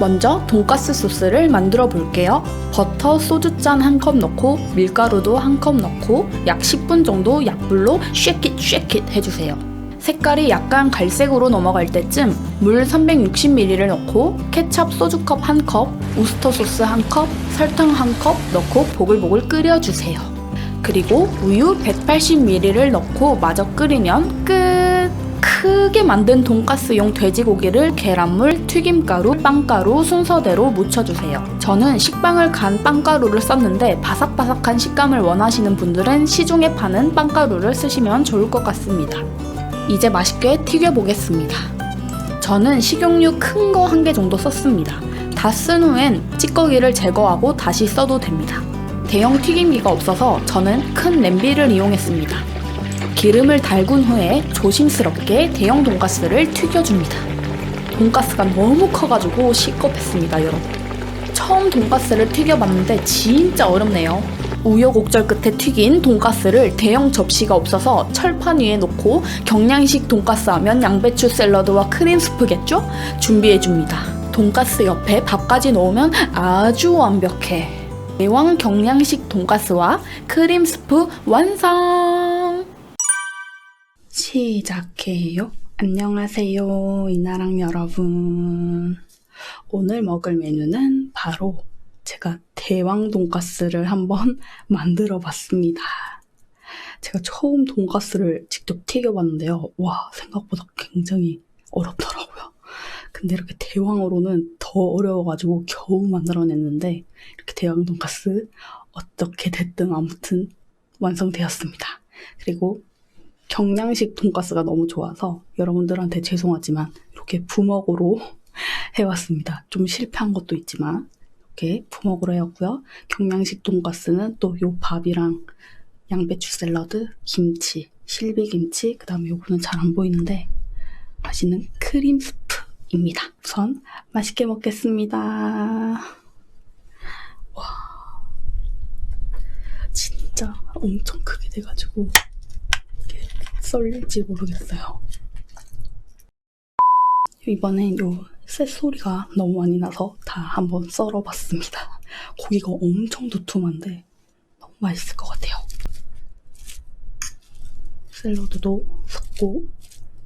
먼저 돈가스 소스를 만들어 볼게요. 버터 소주잔 한 컵 넣고 밀가루도 한 컵 넣고 약 10분 정도 약불로 쉐킷 쉐킷 해주세요. 색깔이 약간 갈색으로 넘어갈 때쯤 물 360ml를 넣고 케찹 소주컵 한 컵, 우스터 소스 한 컵, 설탕 한 컵 넣고 보글보글 끓여주세요. 그리고 우유 180ml를 넣고 마저 끓이면 끝! 크게 만든 돈가스용 돼지고기를 계란물, 튀김가루, 빵가루 순서대로 묻혀주세요. 저는 식빵을 간 빵가루를 썼는데 바삭바삭한 식감을 원하시는 분들은 시중에 파는 빵가루를 쓰시면 좋을 것 같습니다. 이제 맛있게 튀겨보겠습니다. 저는 식용유 큰 거 한 개 정도 썼습니다. 다 쓴 후엔 찌꺼기를 제거하고 다시 써도 됩니다. 대형 튀김기가 없어서 저는 큰 냄비를 이용했습니다. 기름을 달군 후에 조심스럽게 대형 돈가스를 튀겨줍니다. 돈가스가 너무 커가지고 시겁했습니다, 여러분. 처음 돈가스를 튀겨봤는데 진짜 어렵네요. 우여곡절 끝에 튀긴 돈가스를 대형 접시가 없어서 철판 위에 놓고 경량식 돈가스 하면 양배추 샐러드와 크림 스프겠죠? 준비해줍니다. 돈가스 옆에 밥까지 넣으면 아주 완벽해. 대왕 경량식 돈가스와 크림 스프 완성! 시작해요. 안녕하세요, 이나랑 여러분. 오늘 먹을 메뉴는 바로 제가 대왕 돈가스를 한번 만들어 봤습니다. 제가 처음 돈가스를 직접 튀겨봤는데요. 와, 생각보다 굉장히 어렵더라고요. 근데 이렇게 대왕으로는 더 어려워가지고 겨우 만들어냈는데, 이렇게 대왕 돈가스 어떻게 됐든 아무튼 완성되었습니다. 그리고 경량식 돈가스가 너무 좋아서 여러분들한테 죄송하지만 이렇게 부먹으로 해왔습니다. 좀 실패한 것도 있지만 이렇게 부먹으로 해왔고요. 경량식 돈가스는 또 요 밥이랑 양배추 샐러드, 김치, 실비김치, 그 다음에 요거는 잘 안 보이는데 맛있는 크림 스프입니다. 우선 맛있게 먹겠습니다. 와, 진짜 엄청 크게 돼가지고 썰릴지 모르겠어요. 이번엔 요 쇳소리가 너무 많이 나서 다 한번 썰어봤습니다. 고기가 엄청 두툼한데 너무 맛있을 것 같아요. 샐러드도 섞고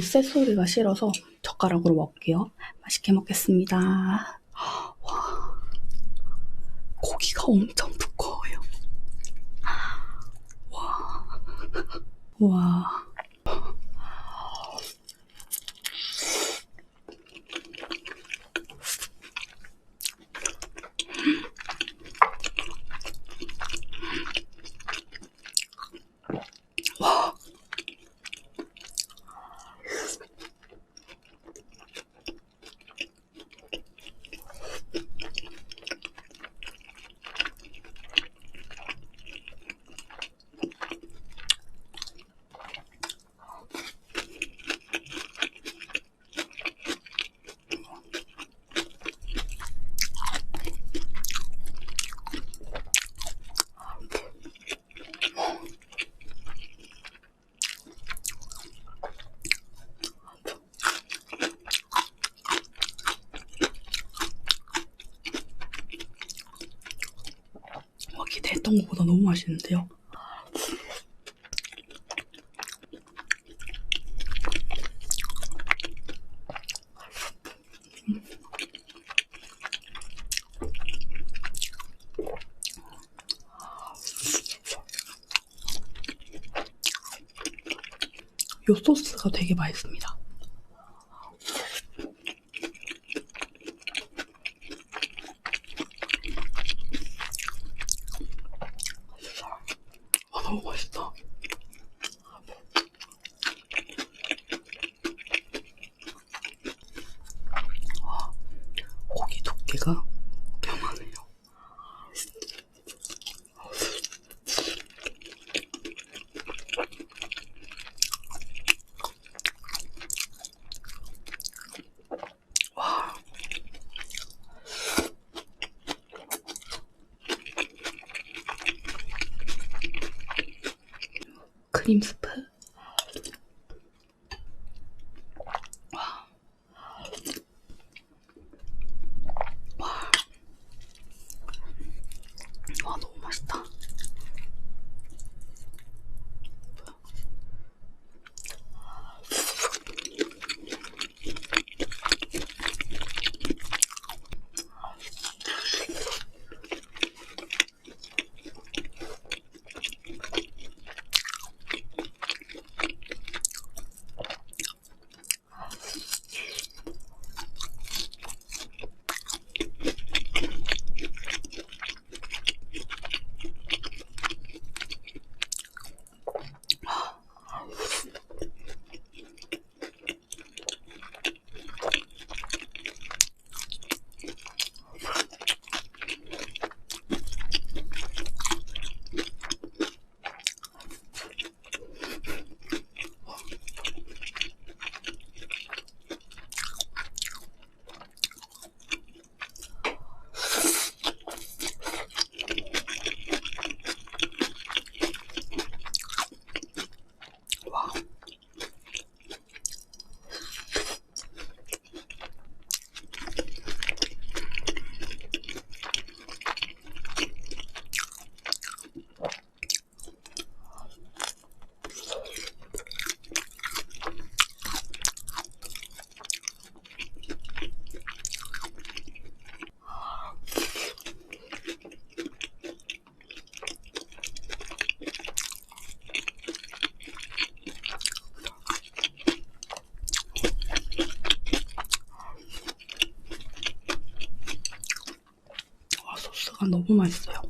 쇳소리가 싫어서 젓가락으로 먹을게요. 맛있게 먹겠습니다. 와, 고기가 엄청 두꺼워요. 와, 와. 와, 기대했던 것보다 너무 맛있는데요? 요 소스가 되게 맛있습니다. 와, 너무 맛있다. 와, 고기 두께가 요만해요. 크 소스가 너무 맛있어요.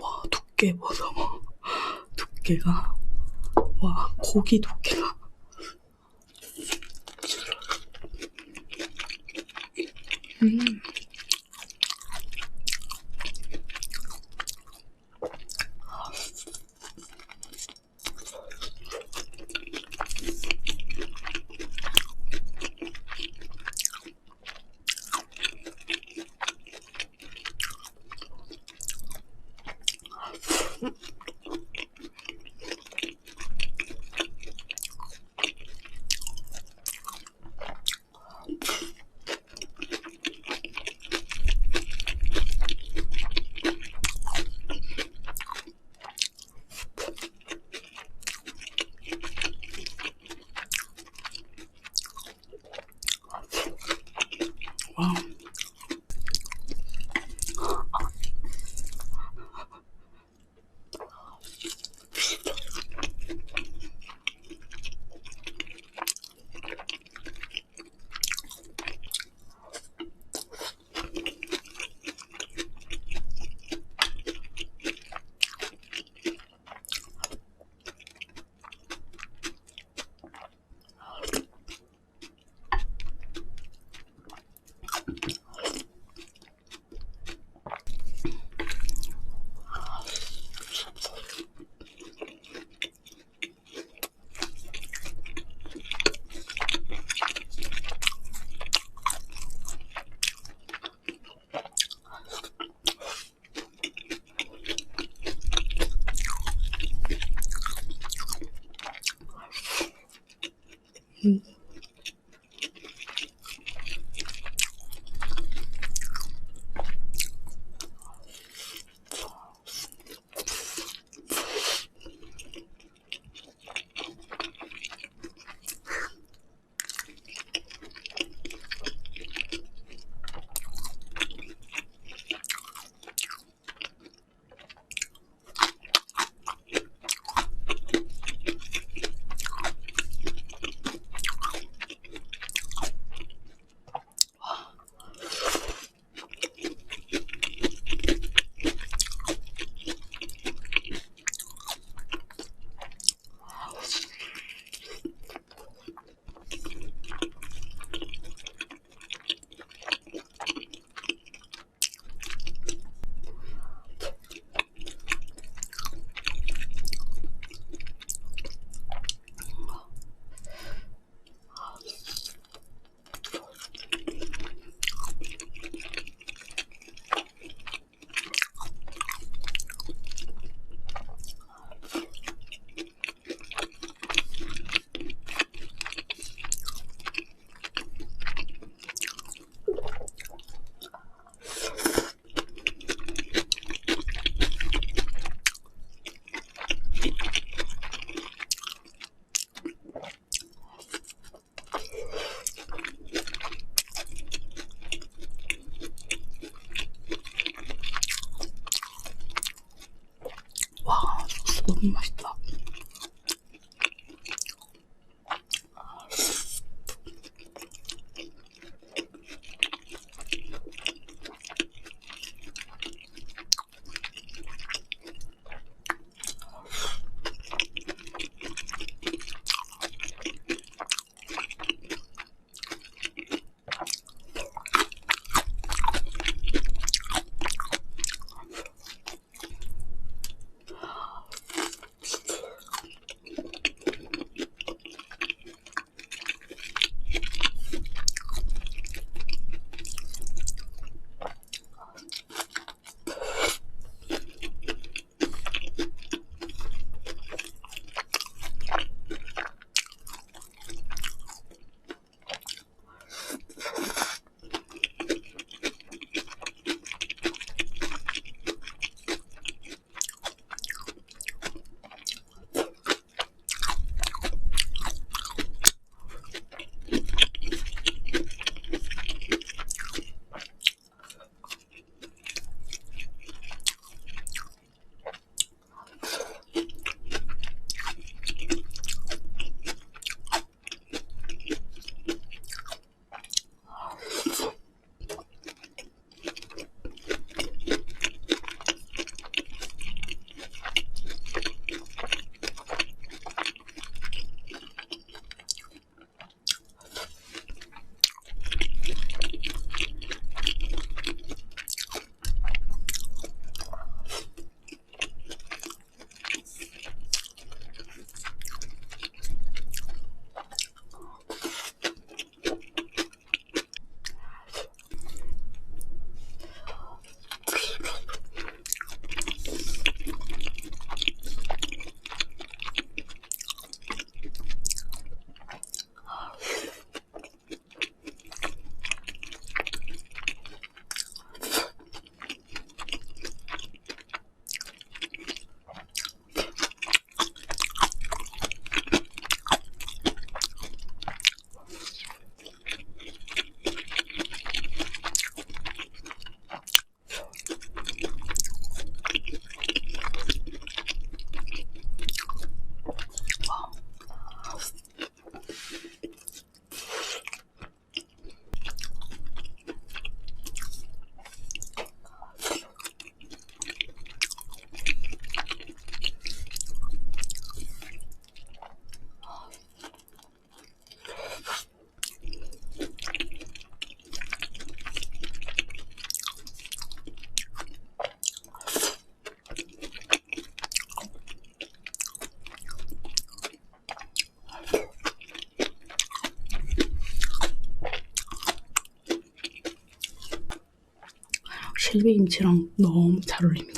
와 두께 보소 두께가 와 고기 두께가 음. 소스 너무 실비김치랑 너무 잘 어울립니다.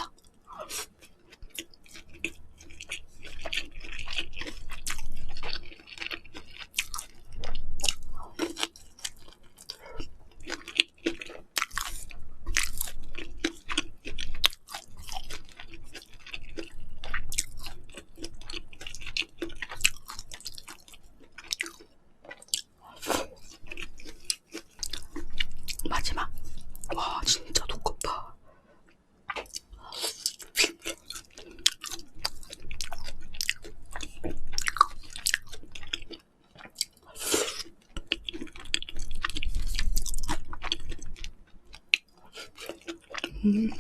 嗯。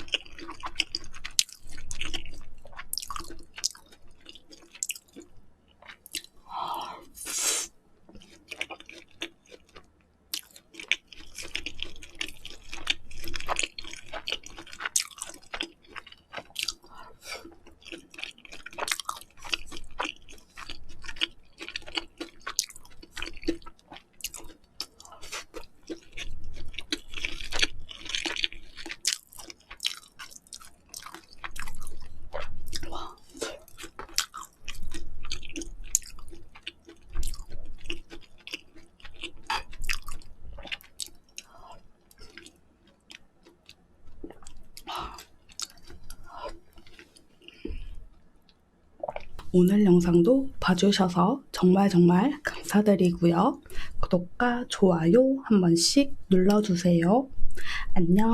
오늘 영상도 봐주셔서 정말 정말 감사드리고요. 구독과 좋아요 한 번씩 눌러주세요. 안녕.